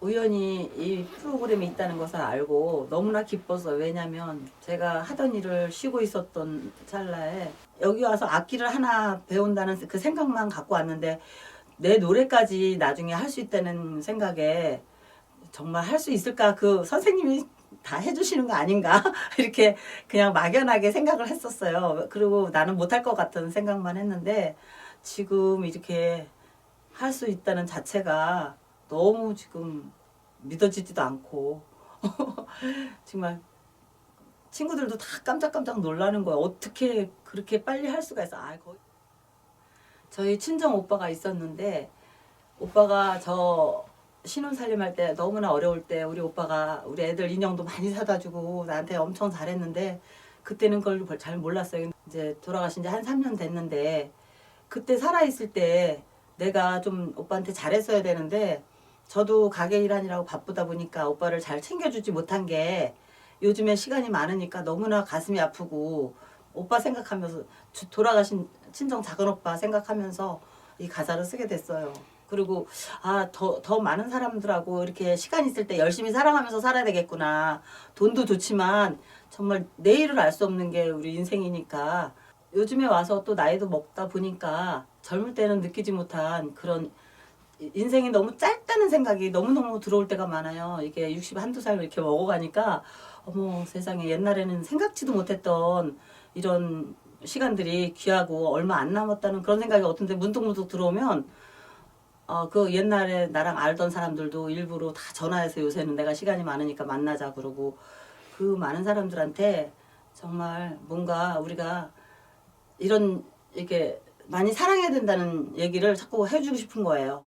우연히 이 프로그램이 있다는 것을 알고 너무나 기뻐서 왜냐면 제가 하던 일을 쉬고 있었던 찰나에 여기 와서 악기를 하나 배운다는 그 생각만 갖고 왔는데 내 노래까지 나중에 할 수 있다는 생각에 정말 할 수 있을까 그 선생님이 다 해주시는 거 아닌가 이렇게 그냥 막연하게 생각을 했었어요. 그리고 나는 못할 것 같은 생각만 했는데 지금 이렇게 할 수 있다는 자체가 너무 지금 믿어지지도 않고 정말 친구들도 다 깜짝깜짝 놀라는 거예요. 어떻게 그렇게 빨리 할 수가 있어? 아, 거의 저희 친정 오빠가 있었는데 오빠가 저 신혼 살림 할 때 너무나 어려울 때 우리 오빠가 우리 애들 인형도 많이 사다 주고 나한테 엄청 잘했는데 그때는 그걸 잘 몰랐어요. 이제 돌아가신 지 한 3년 됐는데 그때 살아있을 때 내가 좀 오빠한테 잘했어야 되는데 저도 가게 일하느라고 바쁘다 보니까 오빠를 잘 챙겨주지 못한 게 요즘에 시간이 많으니까 너무나 가슴이 아프고 오빠 생각하면서 주- 돌아가신 친정 작은 오빠 생각하면서 이 가사를 쓰게 됐어요. 그리고 아 더 더 많은 사람들하고 이렇게 시간 있을 때 열심히 사랑하면서 살아야 되겠구나. 돈도 좋지만 정말 내일을 알 수 없는 게 우리 인생이니까 요즘에 와서 또 나이도 먹다 보니까 젊을 때는 느끼지 못한 그런 이- 인생이 너무 짧다는 생각이 너무너무 들어올 때가 많아요. 이게 60 한두 살 이렇게 먹어가니까 어머 세상에 옛날에는 생각지도 못했던 이런 시간들이 귀하고 얼마 안 남았다는 그런 생각이 어떤데 문득문득 들어오면 어, 그 옛날에 나랑 알던 사람들도 일부러 다 전화해서 요새는 내가 시간이 많으니까 만나자 그러고 그 많은 사람들한테 정말 뭔가 우리가 이런 이렇게 많이 사랑해야 된다는 얘기를 자꾸 해주고 싶은 거예요.